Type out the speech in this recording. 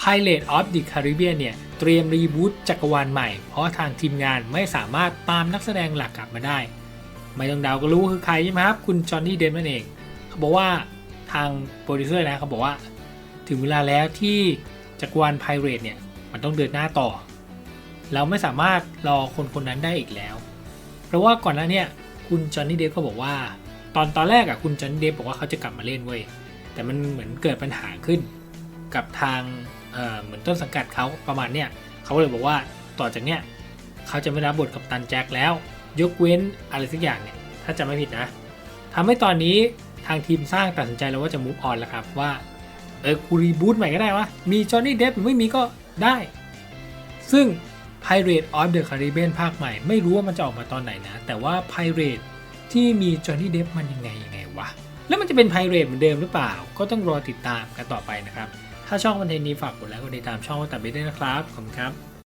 Pirate of the Caribbean เนี่ยเตรียมรีบูตจักรวาลใหม่ เพราะทางทีมงานไม่สามารถตามนักแสดงหลักกลับมาได้ ไม่ต้องเดาก็รู้คือใครใช่ไหมครับ คุณจอห์นนี่เดมนั่นเอง เขาบอกว่าทางโปรดิวเซอร์นะเขาบอกว่า ถึงเวลาแล้วที่จักรวาล Pirate เนี่ยมันต้องเดินหน้าต่อ เราไม่สามารถรอคนคนนั้นได้อีกแล้ว เพราะว่าก่อนหน้านี่ยคุณจอห์นนี่เดฟก็บอกว่า ตอนตอนแรกอะคุณจอห์นนี่เดฟบอกว่าเขาจะกลับมาเล่นเว้ยแต่มันเหมือนเกิดปัญหาขึ้นกับทาง เออเหมือนต้นสังกัดเขาประมาณเนี้ยเขาเลยบอกว่าต่อจากเนี้ยเขาจะไม่รับบทกับตันแจ็คแล้ว ยกเว้นอะไรสักอย่างเนี่ยถ้าจะไม่ผิดนะทำให้ตอนนี้ทางทีมสร้างตัดสินใจแล้วว่าจะมูฟออนแล้วครับว่าเออกูรีบูตใหม่ก็ได้วะมีจอห์นนี่เดฟหรือไม่มีก็ได้ ซึ่ง Pirate of the Caribbean ภาคใหม่ไม่รู้ว่ามันจะออกมาตอนไหนนะ แต่ว่า Pirate ที่มีจอห์นนี่เดฟมันยังไงยังไงวะ แล้วมันจะเป็น Pirate เหมือนเดิมหรือเปล่า ก็ต้องรอติดตามกันต่อไปนะครับ ถ้าช่องคอนเทนต์นี้ฝากกดไลค์กดติดตามช่องวัตถุบิด้วยนะครับ ขอบคุณครับ